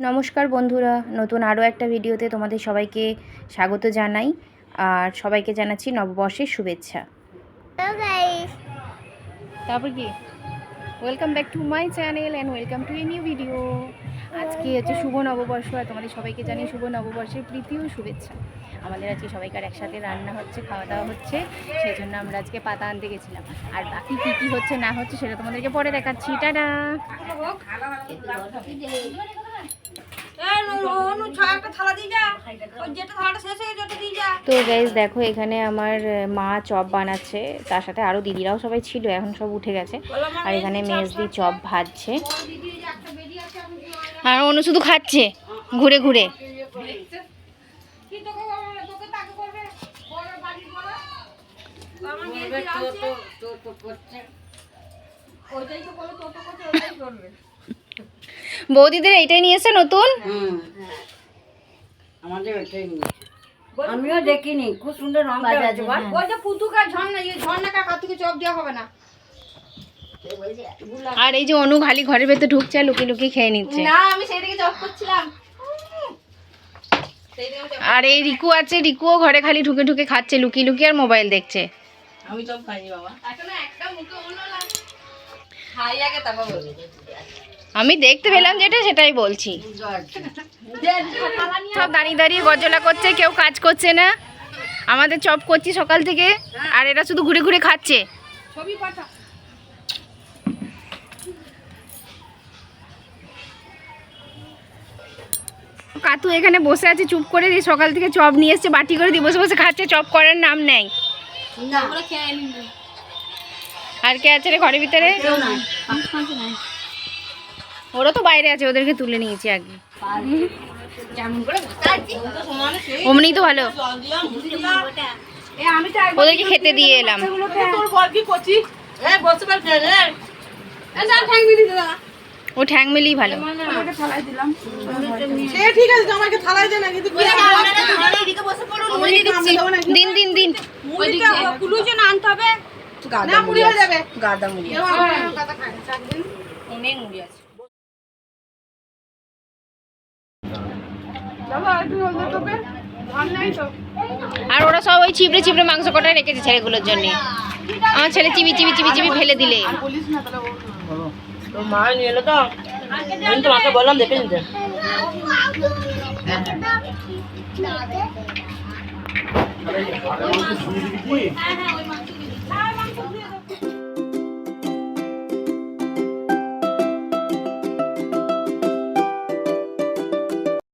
নমস্কার বন্ধুরা নতুন আরও একটা ভিডিওতে তোমাদের সবাইকে স্বাগত জানাই। আর সবাইকে জানাচ্ছি নববর্ষের শুভেচ্ছা। গাইস তারপর কি? Welcome back to my channel and welcome to a new video আজকে হচ্ছে শুভ নববর্ষ আর তোমাদের সবাইকে জানিয়ে শুভ নববর্ষের প্রীতি ও শুভেচ্ছা। আমাদের আজকে সবাইকার একসাথে রান্না হচ্ছে খাওয়া দাওয়া হচ্ছে সেই জন্য আমরা আজকে পাতা আনতে গেছিলাম। আর বাকি কী কী হচ্ছে না হচ্ছে সেটা তোমাদেরকে পরে দেখাচ্ছি। টাটা! তো গাইজ দেখো এখানে আমার মা চপ বানাচ্ছে। তার সাথে আরও দিদিরাও সবাই ছিল এখন সব উঠে গেছে। আর এখানে মেজদি চপ ভাজছে। আর অনু শুধু খাচ্ছে ঘুরে ঘুরে। বৌদিদের এইটাই নিয়েছে নতুন? আমাদের ওইটাই আমিও দেখিনি খুব সুন্দর রং ওই যে পুতুকা ঝর্ণা এই ঝর্ণা কাকা থেকে চপ দেওয়া হবে না? আর এই যে অনু খালি ঘরের ভেতর ঢুকছে আর লুকিয়ে লুকিয়ে খেয়ে নিচ্ছে। না আমি সেই দিকে চপ করছিলাম। আর এই রিকু আছে রিকুও ঘরে খালি ঢুকে ঢুকে খাচ্ছে লুকিয়ে লুকিয়ে আর মোবাইল দেখছে। আমি সব খাইনি বাবা। এখনও একটা মুখে অন্য আমি দেখতে পেলাম যেটা সেটাই বলছি। সব দাঁড়িয়ে দাঁড়িয়ে গজলা করছে কেউ কাজ করছে না। আমাদের চপ করছি সকাল থেকে আর এরা শুধু ঘুরে ঘুরে খাচ্ছে। কাতু এখানে বসে আছে চুপ করে দিয়ে সকাল থেকে চপ নিয়ে এসছে বাটি করে দিয়ে বসে বসে খাচ্ছে চপ করার নাম নেই। আমরা খেয়ে নিব আর কে আছে রে ঘরের ভিতরে? ওরা তো বাইরে আছে ওদেরকে তুলে নিয়েছি আগে। অমনি তো ভালো। ওদেরকে খেতে দিয়ে এলাম। ঠ্যাং মিলি ও ঠ্যাং মেলেই ভালো। দিন দিন দিন আনতে হবে। গাদা মুড়ি যাবে। গাদা মুড়ি অনেক মুড়ি আছে। আর ওরা সব ওই চিবড়ে চিবড়ে মাংস কটা রেখেছে ছেলেগুলোর জন্য। আমার ছেলে চিবি চিবি চিবি চিবি ফেলে দিলে। মা নিয়ে এলো তো। আমি তো মাকে বললাম দেখে নিতে।